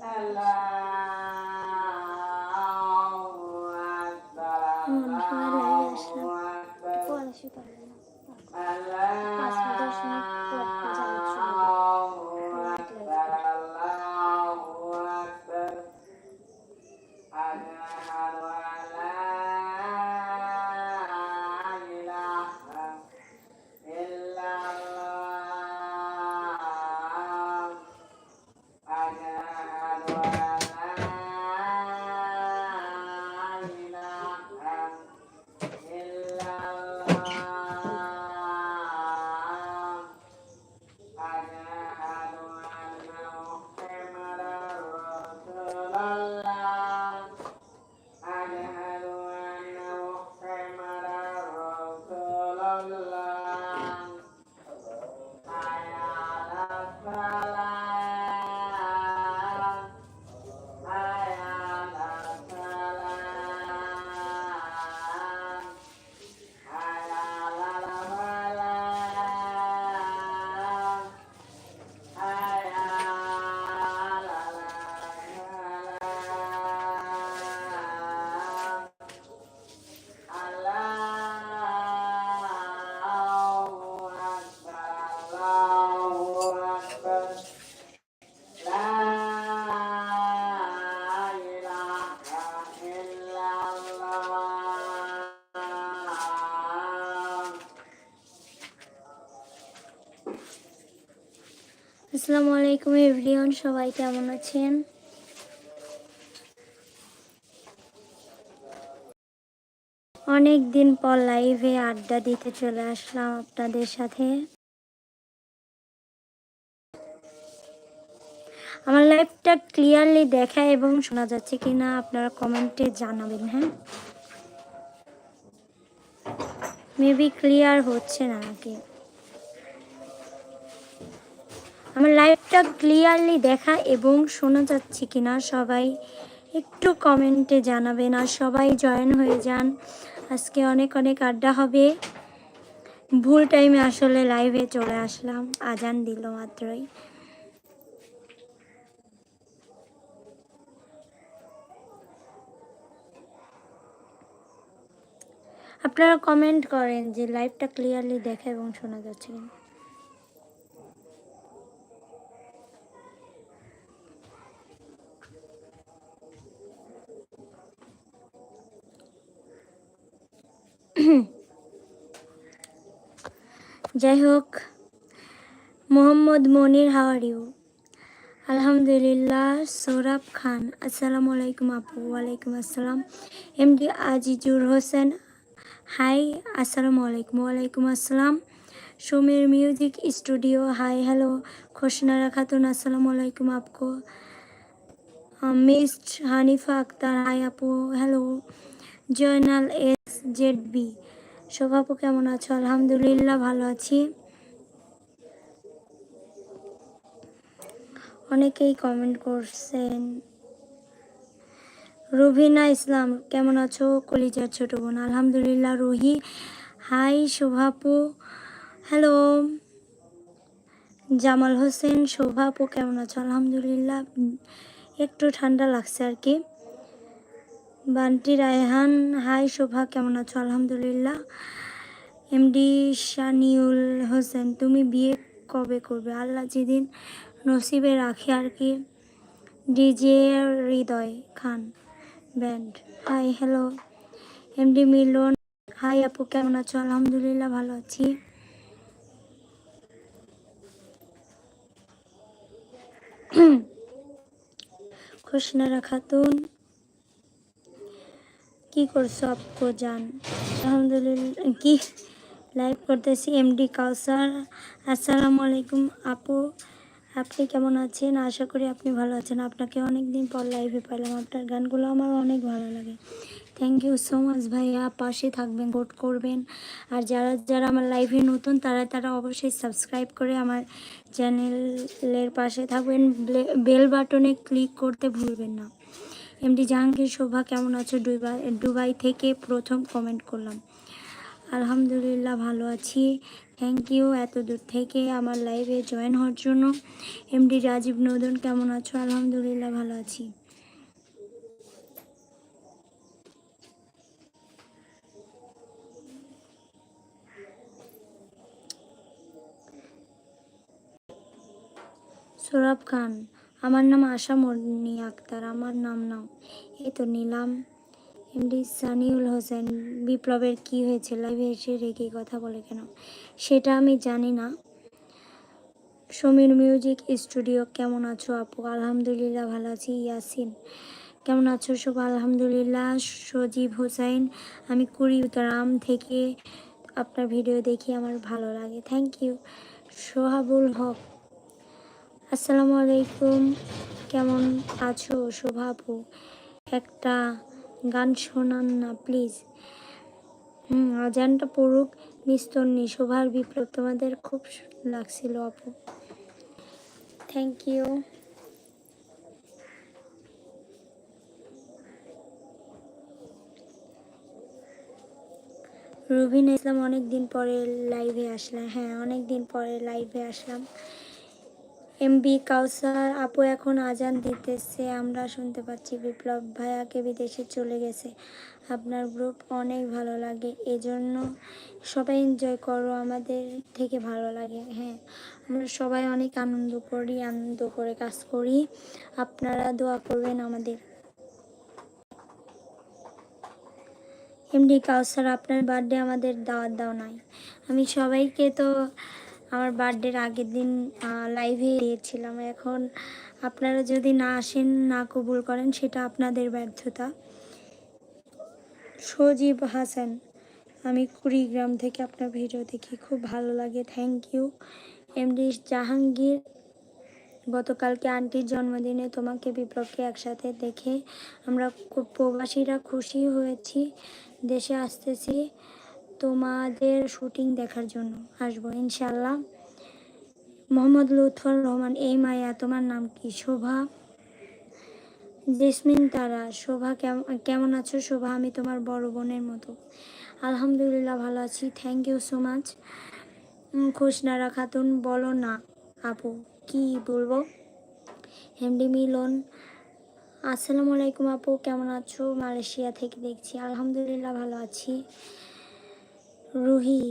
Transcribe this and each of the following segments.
মন আসসালামু আলাইকুম এভরিওয়ান, সবাই কেমন আছেন? অনেক দিন পর লাইভে আড্ডা দিতে চলে আসলাম আপনাদের সাথে। আমার লাইভটা ক্লিয়ারলি দেখা এবং শোনা যাচ্ছে কিনা আপনারা কমেন্টে জানাবেন হ্যাঁ? মেবি ক্লিয়ার হচ্ছে না নাকি আমার লাইভটা ক্লিয়ারলি দেখা এবং শোনা যাচ্ছে কিনা সবাই একটু কমেন্টে জানাবেন আর সবাই জয়েন হয়ে যান। আজকে অনেক অনেক আড্ডা হবে। ভুল টাইমে আসলে লাইভে চলে আসলাম। আজান দিল মাত্রই। আপনারা কমেন্ট করেন যে লাইভটা ক্লিয়ারলি দেখা এবং শোনা যাচ্ছে কিনা। যাই হোক মোহাম্মদ মনির হাওয়ার ইউ আলহামদুলিল্লাহ, সৌরভ খান, আসসালামু আলাইকুম আপু, ওয়ালাইকুম আসসালাম। এমডি আজিজুর হোসেন হাই আসসালামু আলাইকুম, ওয়ালাইকুম আসসালাম। Samir music studio hi hello Khosnara Khatun আসসালামু আলাইকুম আপকো মিস্ট হানিফা আক্তার হাই আপু hello Joynal S Z B. শোভাপু, কেমন আছো? আলহামদুলিল্লাহ ভালো আছি। অনেকেই কমেন্ট করছেন, রুবিনা ইসলাম, কেমন আছো? কলিজার ছোট বোন, আলহামদুলিল্লাহ, রুহি। হাই শোভাপু। হ্যালো জামাল হোসেন, শোভাপু, কেমন আছো? আলহামদুলিল্লাহ। একটু ঠান্ডা লাগছে আর কি। বান্টি, রায়হান, হাই শোভা, কেমন আছো? আলহামদুলিল্লাহ। এমডি শানিউল হোসেন, তুমি বিয়ে কবে করবে? আল্লাহ যেদিন নসিবে রাখি আর কি। DJ Hridoy Khan, band. Hi, hello. MD Milon, hi আপু, কেমন আছো? আলহামদুলিল্লাহ, ভালো আছি। খুশনারা খাতুন কি করছ আপকো জান? আলহামদুলিল্লাহ, কি? লাইভ করতেছি এমডি কাউসার আসসালামু আলাইকুম আপু। আপনি কেমন আছেন? আশা করি আপনি ভালো আছেন। আপনাকে অনেক দিন পর লাইভে পেলাম আপনার গানগুলো আমার অনেক ভালো লাগে। থ্যাংক ইউ সো মাচ ভাইয়া। পাশে থাকবেন ভোট করবেন। আর যারা যারা আমার লাইভে নতুন, তারা তারা অবশ্যই সাবস্ক্রাইব করে আমার চ্যানেলের পাশে থাকবেন। বেল বাটনে ক্লিক করতে ভুলবেন না। এমডি জাহাঙ্গীর, শোভা কেমন আছো? দুবাই দুবাই থেকে প্রথম কমেন্ট করলাম। আলহামদুলিল্লাহ ভালো আছি। থ্যাংক ইউ এত দূর থেকে আমার লাইভে জয়েন হওয়ার জন্য। এমডি রাজীব নদন, কেমন আছো? আলহামদুলিল্লাহ ভালো আছি। সোরাব খান আমার নাম আশা মর্নি আক্তার, আমার নাম নাও। এই তো নিলাম। এমডি সানিউল হোসেন, বিপ্লবের কি হয়েছে? লাইভে এসে রেখে কথা বলে কেন? সেটা আমি জানি না। সমীর মিউজিক স্টুডিও কেমন আছো আপু? আলহামদুলিল্লাহ ভালো আছি। ইয়াসিন, কেমন আছো? সব আলহামদুলিল্লাহ। সজীব হোসেন, আমি কুড়িগ্রাম থেকে আপনার ভিডিও দেখি আমার ভালো লাগে। থ্যাংক ইউ সোহাবুল হক আসসালামু আলাইকুম। কেমন আছো শোভা আপু? একটা গান শোনান না, প্লিজ। আজানটা পড়ুক মিস্তন্নি শোভার বিপ্লব তোমাদের খুব লাগছিল আপু। থ্যাংক ইউ রুবিন ইসলাম অনেক দিন পরে লাইভে আসলাম। হ্যাঁ অনেক দিন পরে লাইভে আসলাম। এমবি কাউসার আপু এখন আজান দিতেছে, আমরা শুনতে পাচ্ছি বিপ্লব ভাইয়াকে বিদেশে চলে গেছে। আপনার গ্রুপ অনেক ভালো লাগে, এজন্য সবাই এনজয় করো, আমাদের থেকে ভালো লাগে হ্যাঁ। আমরা সবাই অনেক আনন্দ করি, আনন্দ করে কাজ করি। আপনারা দোয়া করবেন আমাদের। এমডি কাউসার আপনার বার্থডে আমাদের দাওয়াত দাও নাই। আমি সবাইকে তো আমার বার্থডের আগের দিন লাইভে দিয়েছিলাম। এখন আপনারা যদি না আসেন, না কবুল করেন, সেটা আপনাদের ব্যর্থতা। সজীব হাসান, আমি কুড়িগ্রাম থেকে আপনার ভিডিও দেখি, খুব ভালো লাগে থ্যাংক ইউ এমডি জাহাঙ্গীর, গতকালকে আন্টির জন্মদিনে তোমাকে বিপ্লবকে একসাথে দেখে আমরা প্রবাসীরা খুশি হয়েছি, দেশে আসতেছি। তোমাদের শুটিং দেখার জন্য আসব ইনশাল্লাহ মোহাম্মদ লুৎফর রহমান, এই মায়া, তোমার নাম কি? শোভা। জেসমিন তারা, শোভা কেমন আছো? শোভা, আমি তোমার বড় বোনের মতো। আলহামদুলিল্লাহ ভালো আছি thank you so much Khushnara Khatun, বলো না, আপু, কি বলব? এমডি মিলন। আসসালামু আলাইকুম আপু, কেমন আছো? মালয়েশিয়া থেকে দেখছি, আলহামদুলিল্লাহ ভালো আছি। রুহি।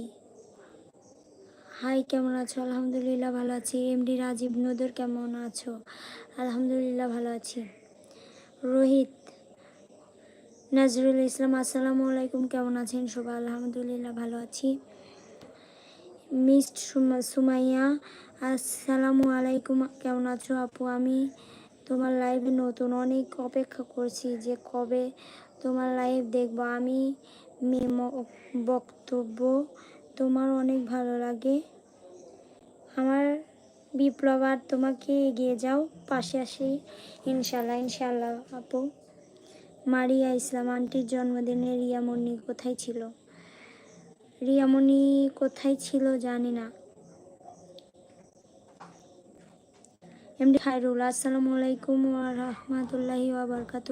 হাই, কেমন আছো? আলহামদুলিল্লাহ ভালো আছি। এমডি রাজীব নদর, কেমন আছো? আলহামদুলিল্লাহ ভালো আছি। রোহিত, নাজরুল ইসলাম, আসসালামু আলাইকুম, কেমন আছেন সবাই? আলহামদুলিল্লাহ ভালো আছি। মিস্ট সুমাইয়া, আসসালামু আলাইকুম, কেমন আছো আপু? আমি তোমার লাইভে নতুন, অনেক অপেক্ষা করছি যে কবে তোমার লাইভ দেখব। আমি বক্তব্য তোমার অনেক ভালো লাগে। আমার বিপ্লব, আর তোমাকে এগিয়ে যাও, পাশে আসি। ইনশাল্লাহ ইনশাল্লাহ আপু। মারিয়া ইসলাম, আন্টির জন্মদিনে রিয়ামণি কোথায় ছিল? রিয়ামণি কোথায় ছিল জানি না। এমডি খায়রুল, আসসালামু আলাইকুম রহমতুল্লাহি ওয়াবারকাত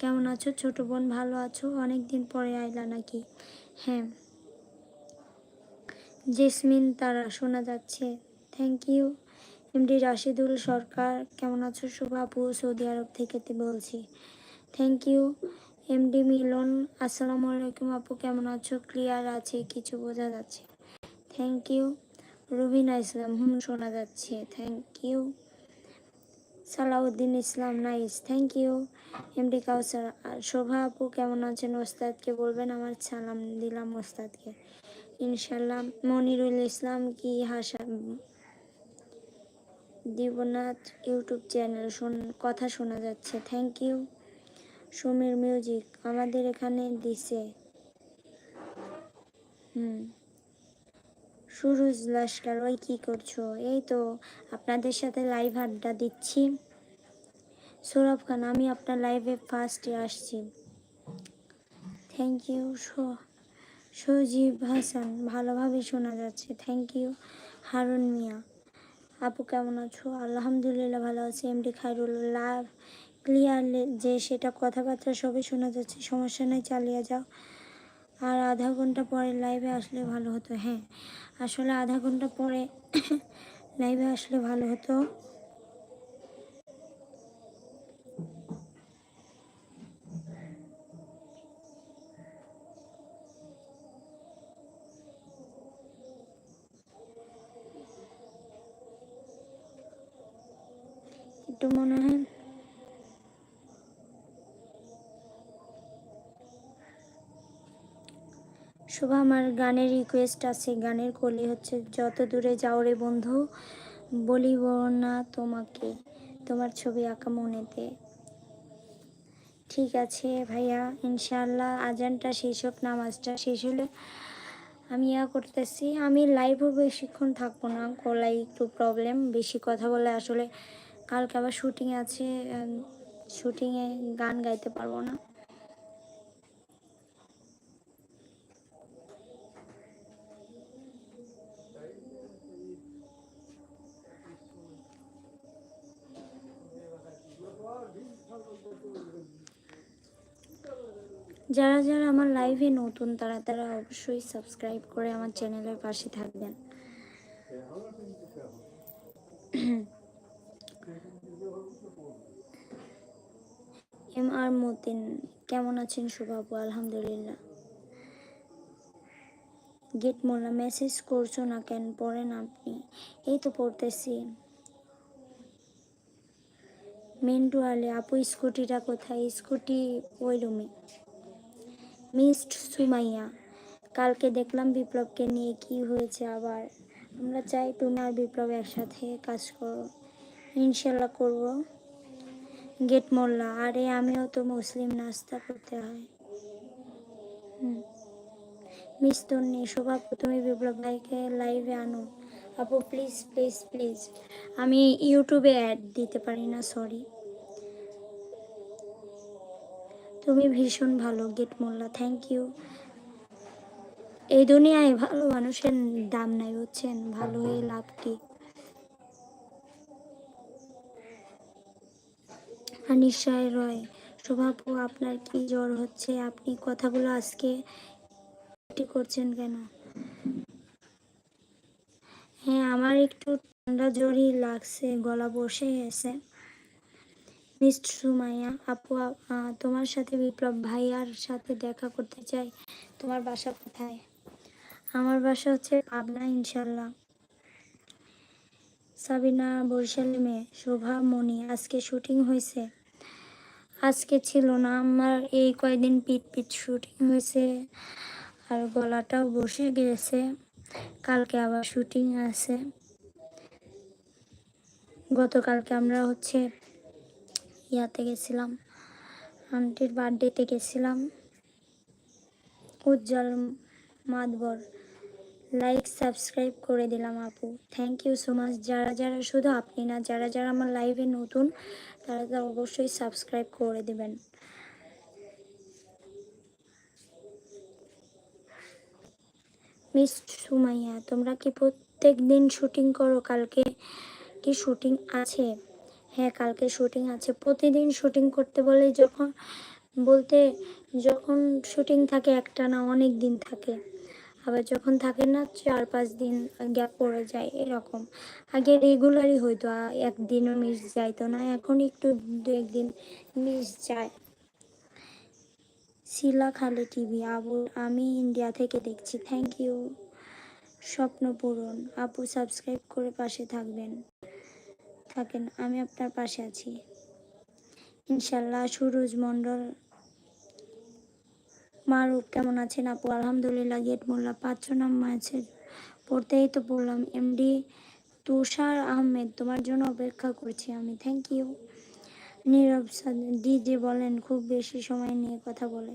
কেমন আছো? ছোট বোন, ভালো আছো? অনেক দিন পরে আইলা নাকি? হ্যাঁ। জেসমিন তারা শোনা যাচ্ছে। Thank you MD Rashidul Sarkar, কেমন আছো? শুভাপু সৌদি আরব থেকে বলছি। থ্যাংক ইউ এমডি মিলন, আসসালামু আলাইকুম আপু, কেমন আছো? ক্লিয়ার আছে, কিছু বোঝা যাচ্ছে। থ্যাংক ইউ রুবিনা ইসলাম, হুম, শোনা যাচ্ছে। Thank you Salauddin Islam, nice thank you MD Kawsar Shova আপু কেমন আছেন ওস্তাদকে বলবেন? আমার সালাম দিলাম ওস্তাদকে। ইনশাল্লাহ মনিরুল ইসলাম কি হাসা দিবনাথ ইউটিউব চ্যানেল শোন কথা শোনা যাচ্ছে থ্যাংক ইউ সমীর মিউজিক আমাদের এখানে দিছে। হুম। সুরজ লস্কর ওই কী করছ? এই তো আপনাদের সাথে লাইভ আড্ডা দিচ্ছি। সৌরভ খান, আমি আপনার লাইভে ফার্স্টে আসছি। থ্যাংক ইউ সজীব হাসান ভালোভাবে শোনা যাচ্ছে। Thank you Harun Mia. আপু, কেমন আছো? আলহামদুলিল্লাহ ভালো আছি। এমডি খাইরুল লাভ ক্লিয়ার যে সেটা কথাবার্তা সবই শোনা যাচ্ছে। সমস্যা নেই, চালিয়ে যাও। আর আধা ঘণ্টা পরে লাইভে আসলে ভালো হতো হ্যাঁ। আসলে আধা ঘণ্টা পরে লাইভে আসলে ভালো হতো। একটু মনে হয় শুভ আমার গানের রিকোয়েস্ট আছে। গানের কলি হচ্ছে, যত দূরে যাও রে বন্ধু, বলিব না তোমাকে। তোমার ছবি আঁকা মনেতে। ঠিক আছে ভাইয়া ইনশাল্লাহ আজানটা শেষ হোক, নামাজটা শেষ হলে আমি ইয়া করতেছি। আমি লাইভও বেশিক্ষণ থাকব না, গলায় একটু প্রবলেম বেশি কথা বলে আসলে কালকে আবার শুটিং আছে শুটিংয়ে গান গাইতে পারব না। যারা যারা আমার লাইভে নতুন, তারা তারা অবশ্যই সাবস্ক্রাইব করে আমার চ্যানেলের পাশে থাকবেন। এম আর মতিন, কেমন আছেন শুভাবু আলহামদুলিল্লাহ। গেট মোল্লা মেসেজ করছ না কেন? পড়েন আপনি। এই তো পড়তেছি। মিন্টু আলে, আপু, স্কুটিটা কোথায়? স্কুটি ওই রুমে মিস্ট সুমাইয়া, কালকে দেখলাম বিপ্লবকে নিয়ে কি হয়েছে আবার। আমরা চাই তুমি আর বিপ্লব একসাথে কাজ করো। ইনশাল্লাহ করব। গেট মোল্লা, আরে আমিও তো মুসলিম, নাস্তা করতে হয়। মিস তন্নি, শোভা, তুমি বিপ্লব ভাইকে লাইভে আনো। আপু প্লিজ প্লিজ প্লিজ আমি ইউটিউবে অ্যাড দিতে পারি না সরি তুমি ভীষণ ভালো, গেট মোল্লা থ্যাংক ইউ এই দুনিয়ায় ভালো মানুষের দাম নাই, বুঝছেন? ভালো হয়ে লাভ কি? নিশ্চয় রয় শোভাপু আপনার কি জ্বর হচ্ছে? আপনি কথাগুলো আজকে করছেন কেন? হ্যাঁ আমার একটু ঠান্ডা জ্বরই লাগছে, গলা বসে গেছে। মিস সুমাইয়া, আপু তোমার সাথে বিপ্লব ভাইয়ার সাথে দেখা করতে চাই। তোমার বাসা কোথায়? আমার বাসা হচ্ছে পাবনা ইনশাল্লাহ সাবিনা বরিশালে মেয়ে, শোভা, মণি, আজকে শুটিং হয়েছে। আজকে ছিল না, আমার এই কয়দিন পিট পিট শুটিং হয়েছে আর গলাটাও বসে গেছে। কালকে আবার শুটিং আছে। গতকালকে আমরা হচ্ছে ইয়াতে গেছিলাম, আন্টির বার্থডেতে গেছিলাম। উজ্জ্বল মাতবর লাইক সাবস্ক্রাইব করে দিলাম আপু। থ্যাংক ইউ সো মাচ যারা যারা শুধু আপনি না, যারা যারা আমার লাইভে নতুন, তারা তারা অবশ্যই সাবস্ক্রাইব করে দেবেন। মিস সুমাইয়া, তোমরা কি প্রত্যেক দিন শুটিং করো? কালকে কি শুটিং আছে? হ্যাঁ কালকে শুটিং আছে। প্রতিদিন শুটিং করতে বলে যখন, বলতে যখন শুটিং থাকে একটা না অনেক দিন থাকে। আবার যখন থাকে না চার পাঁচ দিন গ্যাপ পড়ে যায় এরকম। আগে রেগুলারই হইতো একদিনও মিস যাইতো না। এখন একটু দু, একদিন মিস যায়। শিলা খালি টিভি আবু, আমি ইন্ডিয়া থেকে দেখছি। থ্যাংক ইউ স্বপ্ন পূরণ। আপু সাবস্ক্রাইব করে পাশে থাকবেন। থাকেন, আমি আপনার পাশে আছি। ইনশাল্লাহ সুরজ মণ্ডল, মারুফ কেমন আছেন আপু? আলহামদুলিল্লাহ, গেট মোল্লা পাঁচ নাম আছে পড়তেই তো পড়লাম এমডি তুষার আহমেদ, তোমার জন্য অপেক্ষা করছি আমি থ্যাংক ইউ নীরব ডিজে বলেন, খুব বেশি সময় নিয়ে কথা বলে।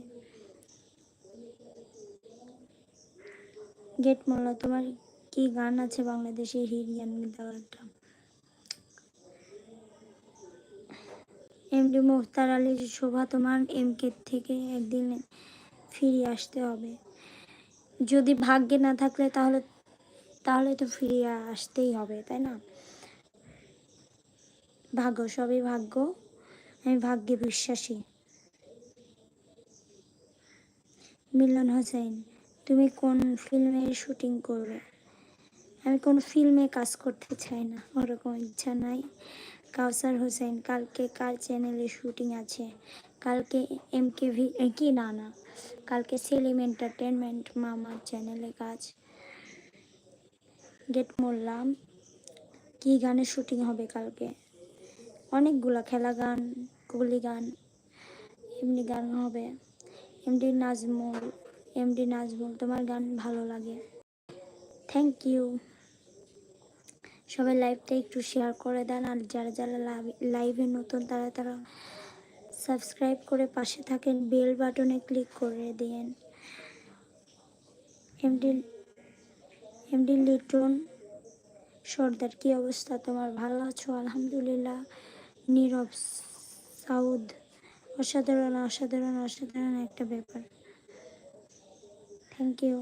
গেট মোল্লা, তোমার কি গান আছে বাংলাদেশে? হিট গান এমডি মুখতার আলী শোভা তোমার এমকে থেকে একদিন ফিরে আসতে হবে। যদি ভাগ্যে না থাকলে তাহলে তাহলে তো ফিরিয়ে আসতেই হবে, তাই না? ভাগ্য, সবই ভাগ্য। আমি ভাগ্যে বিশ্বাসী। মিলন হোসেন, তুমি কোন ফিল্মে শুটিং করবে? আমি কোন ফিল্মে কাজ করতে চাই না, ওরকম ইচ্ছা নাই। কাউসার হোসেন, কালকে কার চ্যানেলে শুটিং আছে? কালকে এম কে ভি কি? না না। কালকে সেলিম এন্টারটেনমেন্ট মামার চ্যানেলে কাজ। গেট মোল্লাম, কি গানের শুটিং হবে কালকে? অনেকগুলা খেলা গান কুলি গান, এমনি গান হবে। এমডি নাজমুল এমডি নাজমুল, তোমার গান ভালো লাগে। থ্যাংক ইউ সবাই লাইভটা একটু শেয়ার করে দেন আর যারা যারা লাইভে নতুন, তারা তারা সাবস্ক্রাইব করে পাশে থাকেন বেল বাটনে ক্লিক করে দিন এমডি এমডি লিটন সর্দার, কি অবস্থা তোমার? ভালো আছো? আলহামদুলিল্লাহ। নীরব, সাউদ, অসাধারণ অসাধারণ অসাধারণ একটা ব্যাপার। থ্যাংক ইউ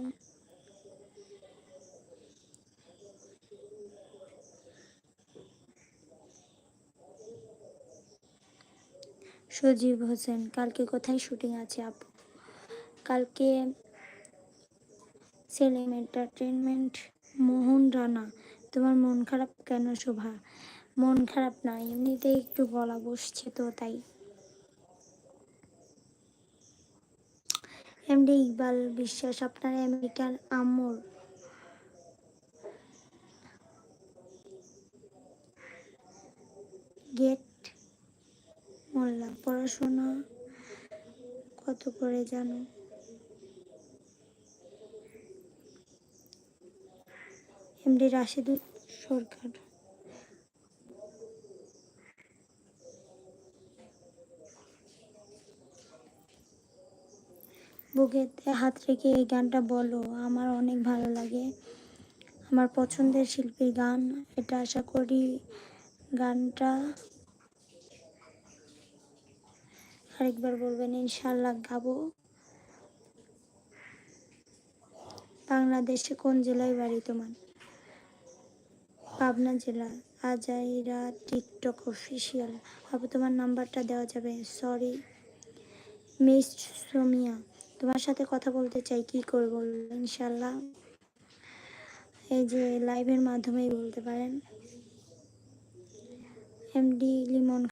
সজীব হোসেন, কালকে কোথায় শুটিং আছে আপু? কালকে সেলিম এন্টারটেনমেন্ট মোহন রানা। তোমার মন খারাপ কেন শোভা? মন খারাপ না, এমনিতেই একটু গলা বসছে তো, তাই। এমডি ইকবাল বিশ্বাস, আপনার আমেরিকান আমর গেট মোল্লা, পড়াশোনা কত করে জানো? এমডি রাশিদুল সরকার। বুকেতে হাত রেখে এই গানটা বলো, আমার অনেক ভালো লাগে। আমার পছন্দের শিল্পীর গান, এটা আশা করি গানটা আরেকবার বলবেন ইনশাল্লাহ গাবো। বাংলাদেশে কোন জেলায় বাড়ি তোমার? পাবনা জেলা, আজাইরা টিকটক অফিসিয়াল। আপু, তোমার নাম্বারটা দেওয়া যাবে। Sorry, miss Somia. তোমার সাথে কথা বলতে চাই, কি করব ইনশাল্লাহ এই যে লাইভের মাধ্যমেই বলতে পারেন। এমডি লিমন